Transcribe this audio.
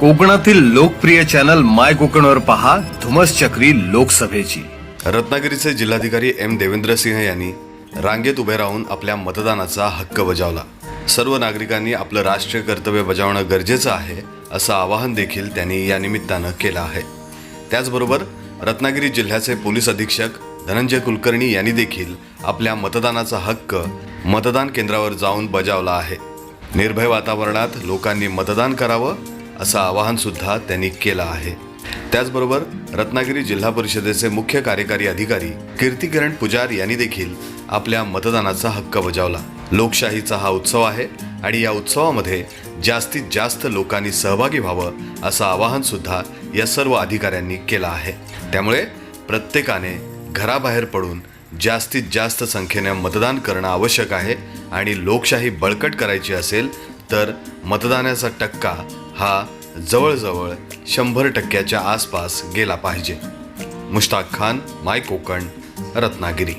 कोकणातील लोकप्रिय चॅनल माय कोकणवर पहा धुमस चक्री लोकसभेची. रत्नागिरीचे जिल्हाधिकारी एम देवेंद्र सिंह यांनी रांगेत उभे राहून आपल्या मतदानाचा हक्क बजावला. सर्व नागरिकांनी आपलं राष्ट्रीय कर्तव्य बजावणं गरजेचं आहे असं आवाहन देखील त्यांनी या निमित्तानं केलं आहे. त्याचबरोबर रत्नागिरी जिल्ह्याचे पोलीस अधीक्षक धनंजय कुलकर्णी यांनी देखील आपल्या मतदानाचा हक्क मतदान केंद्रावर जाऊन बजावला आहे. निर्भय वातावरणात लोकांनी मतदान करावं असं आवाहनसुद्धा त्यांनी केलं आहे. त्याचबरोबर रत्नागिरी जिल्हा परिषदेचे मुख्य कार्यकारी अधिकारी कीर्तिकिरण पुजार यांनी देखील आपल्या मतदानाचा हक्क बजावला. लोकशाहीचा हा उत्सव आहे आणि या उत्सवामध्ये जास्तीत जास्त लोकांनी सहभागी व्हावं असं आवाहन सुद्धा या सर्व अधिकाऱ्यांनी केलं आहे. त्यामुळे प्रत्येकाने घराबाहेर पडून जास्तीत जास्त संख्येने मतदान करणं आवश्यक आहे आणि लोकशाही बळकट करायची असेल तर मतदानाचा टक्का हा जवळजवळ शंभर टक्क्याच्या आसपास गेला पाहिजे. मुश्ताक खान माय कोकण रत्नागिरी.